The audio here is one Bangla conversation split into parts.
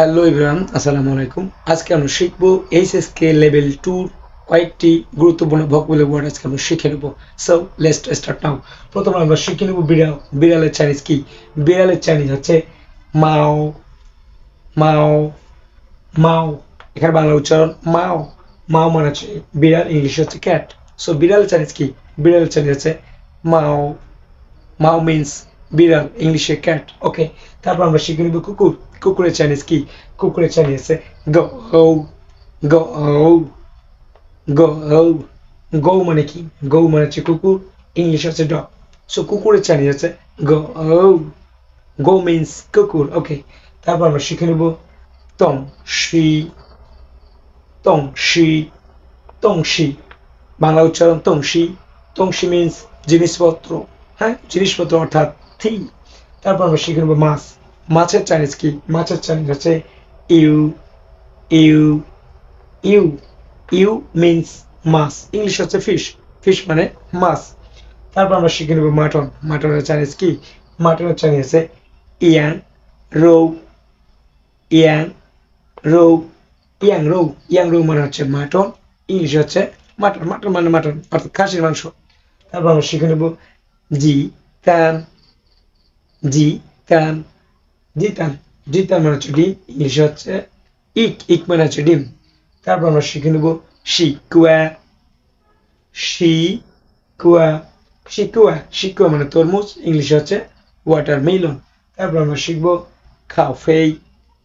হ্যালো ইব্রাহিম আসসালামু আলাইকুম। আজকে আমরা শিখব এইচএসকে লেভেল টুর কয়েকটি গুরুত্বপূর্ণ ভোকাবুলারি ওয়ার্ড আজকে আমরা শিখে নেব। সো লেটস স্টার্ট নাও প্রথমে আমরা শিখে নেব বিড়াল। বিড়ালের চাইনিজ কি? বিড়ালের চাইনিজ হচ্ছে মাও মাও মাও। এখানে বাংলা উচ্চারণ মাও। মাও মানে হচ্ছে বিড়াল, ইংলিশ হচ্ছে ক্যাট সো বিড়ালের চাইনিজ কি? বিড়ালের চাইনিজ হচ্ছে মাও। মাও মিন্স বিড়াল, ইংলিশে ক্যাট ওকে তারপর আমরা শিখে নিব কুকুর। কুকুরের চাইনিজ কি? কুকুরের চাইনিজ আছে গো গো গো গো মানে কি? গো মানে হচ্ছে কুকুর ইংলিশ হচ্ছে ডগ সো কুকুরের চাইনিজ আছে গো গো মিন্স কুকুর ওকে তারপর আমরা শিখে নিব তং শি তং শি তং শি বাংলা উচ্চারণ তংশি তংশি মিন্স জিনিসপত্র হ্যাঁ? জিনিসপত্র অর্থাৎ থিং তারপর আমরা শিখে নেব মাছ মাছের চাইনিজ কি? মাছের চাইনিজ হচ্ছে ইউ ইউ ইউ ইউ মিন্স মাছ। ইংলিশ হচ্ছে ফিশ ফিশ মানে মাছ। তারপর আমরা শিখে নেব মাটন। মাটনের চাইনিজ কি? মাটনের চাইনিজ হচ্ছে ইয়াং রৌ ইয়াং রৌ ইয়াং রৌ। ইয়াং রৌ মানে হচ্ছে মাটন। ইংলিশ হচ্ছে মাটন। মাটন মানে মাটন, অর্থাৎ খাসির মাংস। তারপর আমরা শিখে নেব জি তান জি তান জি তান মানে হচ্ছে ডিম ইংলিশে হচ্ছে ইক ইক মানে হচ্ছে ডিম। তারপর আমরা শিখে নেব শিকুয়া শি কুয়া শিকুয়া শিকুয়া মানে তরমুজ ইংলিশে হচ্ছে ওয়াটার মেলন তারপর আমরা শিখব খাফেই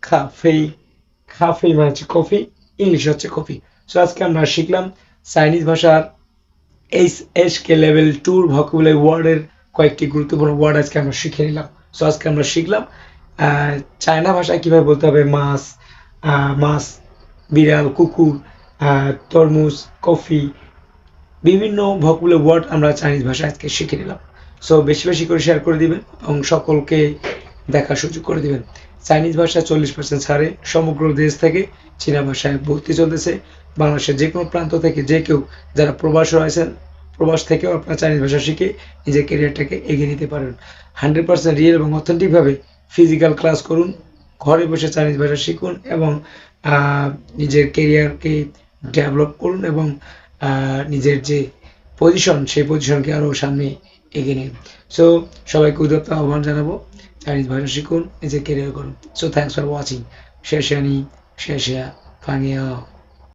খাফেই খাফেই মানে হচ্ছে কফি ইংলিশ হচ্ছে কফি। সো আজকে আমরা শিখলাম চাইনিজ ভাষার এইচ এস কে লেভেল টুর ভকুবুলারি ওয়ার্ডের কয়েকটি গুরুত্বপূর্ণ ওয়ার্ড আজকে আমরা শিখে নিলাম। সো আজকে আমরা শিখলাম চায়না ভাষায় কীভাবে বলতে হবে? মাছ মাছ, বিড়াল, কুকুর তরমুজ, কফি, বিভিন্ন ভকুবুলারি ওয়ার্ড আমরা চাইনিজ ভাষায় আজকে শিখে নিলাম। সো বেশি বেশি করে শেয়ার করে দিবেন এবং সকলকে দেখার সুযোগ করে দিবেন। চাইনিজ ভাষা চল্লিশ পার্সেন্ট ছাড়ে সমগ্র দেশ থেকে। চীনা ভাষায় ভর্তি চলতেছে। বাংলাদেশের যে কোনো প্রান্ত থেকে যে কেউ যারা প্রবাস রয়েছেন, প্রবাস থেকেও আপনার চাইনিজ ভাষা শিখে নিজের ক্যারিয়ারটাকে এগিয়ে নিতে পারেন। হান্ড্রেড পার্সেন্ট রিয়েল এবং অথেন্টিকভাবে ফিজিক্যাল ক্লাস করুন, ঘরে বসে চাইনিজ ভাষা শিখুন এবং নিজের কেরিয়ারকে ডেভেলপ করুন এবং নিজের যে পজিশন সেই পজিশনকে আরও সামনে এগিয়ে নিন। সো সবাইকে উদ্যত্ত আহ্বান জানাব চাইনিজ ভাষা শিখুন, নিজের কেরিয়ার করুন। সো থ্যাংকস ফর ওয়াচিং শেষানি শেষিয়া ফাঙিয়া